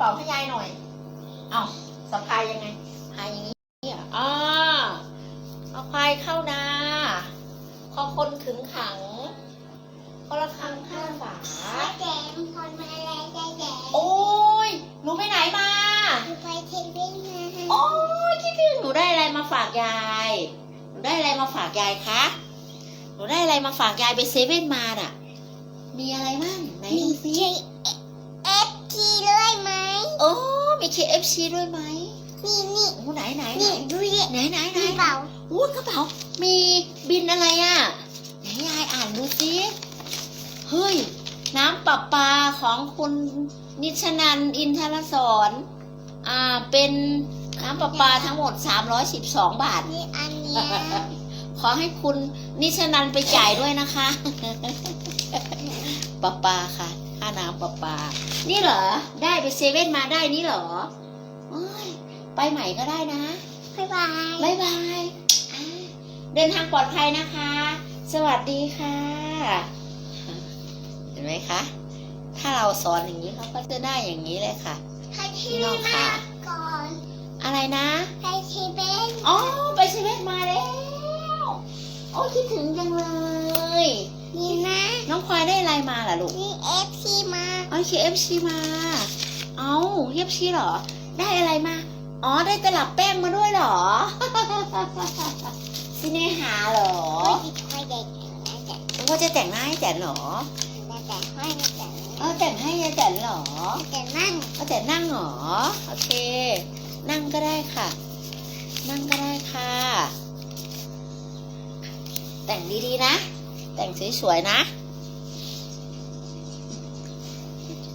ป๋าให้ยายหน่อย เอาสะพายยังไงพายอย่างนี้อะอ่าเอาพายเข้านาพอคนขึงขังคนละครังข้างฝาแดงคนมาแล้วใจแดงโอ้ยหนูไปไหนมาไปเทวินมาโอ้ยคิดถึงหนูได้อะไรมาฝากยายหนูได้อะไรมาฝากยายคะหนูได้อะไรมาฝากยายไปเซเว่นมาน่ะ มีอะไรมั่งไหนมีดูสิ KFC ด้วยไหมนี่นี่โอ้ไหนไหนไหนนี่ดูดิไหนไหนไหนมีเปล่าโอ้กระเป๋า มีบินอะไรอะ ไหนยายอ่านดูสิเฮ้ย น้ำประปาของคุณนิชนันอินทรสอนอ่าเป็นน้ำประปาทั้งหมด 312 บาท นี่อันเนี้ยขอให้คุณนิชนันไปจ่ายด้วยนะคะประปาค่ะ ค่าน้ำประปา นี่เหรอ ได้ไปเซเว่นมาได้นี่เหรอโอ้ยไปใหม่ก็ได้นะบ๊ายบายบายบายอ่าเดินทางปลอดภัยนะคะ สวัสดีค่ะ เห็นไหมคะ ถ้าเราสอนอย่างนี้เขาก็จะได้อย่างนี้เลยค่ะให้ทีพี่น้วีองมาค่ะก่อนอะไรนะให้ทีวีอ๋อ ไปเซเว่นมาแล้ว โอ้คิดถึงจังเลยนี่นะ น้องพลอยได้อะไรมาล่ะลูกนี่เอฟทีมาอ๋อ KFC มา เอา KFC เหรอ ได้อะไรมา อ๋อ ได้ตลับแป้งมาด้วยเหรอซิเนหาเหรอโอ้ยค่อยเด็กนะจ๊ะว่าจะแต่งหน้าให้แตนเหรอแต่ค่อยนะจ๊ะเออแต่งให้ยายแตนเหรอแต่นั่งเอาแต่นั่งเหรอ โอเค นั่งก็ได้ค่ะ นั่งก็ได้ค่ะ แต่งดีๆนะ แต่งสวยๆนะ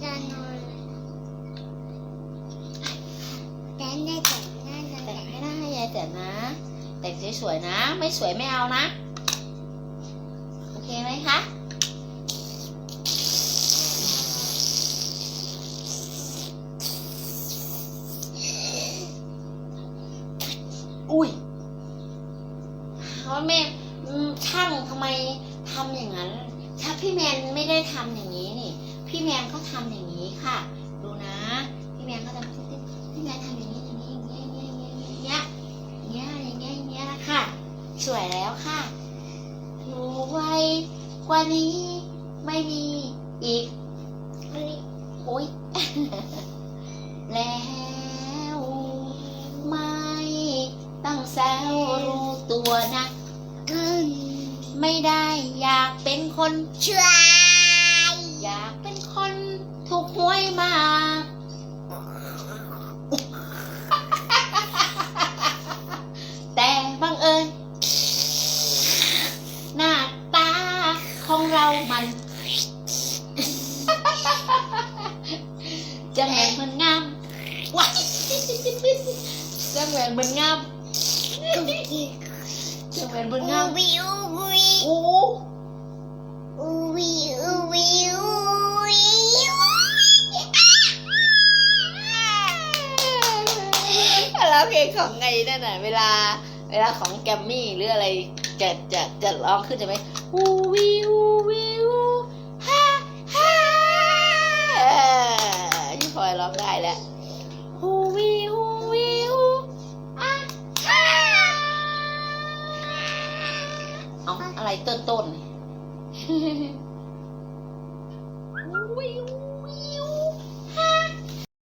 จะ นอนแต่ได้แต่นั่งนะแต่งให้ได้ยายแต่นะ แต่งสวยๆนะ ไม่สวยไม่เอานะ โอเคไหมคะ อุ้ยเพราะแม่อืมช่างทำไมทำอย่างนั้น ถ้าพี่แมนไม่ได้ทำอย่างนี้นี่ พี่แมนเขาทำอย่าง ค่ะ ดูนะ พี่แมนเขาทำพี่แมนทำอย่างนี้อย่างนี้อย่างนี้อย่างนี้อย่างนี้อย่างนี้อย่างนี้อย่างนี้นะคะสวยแล้วค่ะหนูไวกว่านี้ไม่มีอีกโอ๊ยแล้วไม่ต้องแซวรู้ตัวนะ ไม่ได้อยากเป็นคนเชื่อ hôi mà. Tè văn ơi. Nà ta không rau mình chân mẹ mình ngâm. Chân mẹ mình ngâm. Chân mẹ mình ngâm. Ui ui ui ui เพลงของไงนั่นน่ะ เวลา เวลาของแกมมี่หรืออะไรจะจะจะร้องขึ้นจะไหมวูวิววิวฮ่าฮ่าเออยี่พลอยร้องได้แล้วฮูวิววิวอะฮ่าเอาอะไรต้นต้นฮูวิว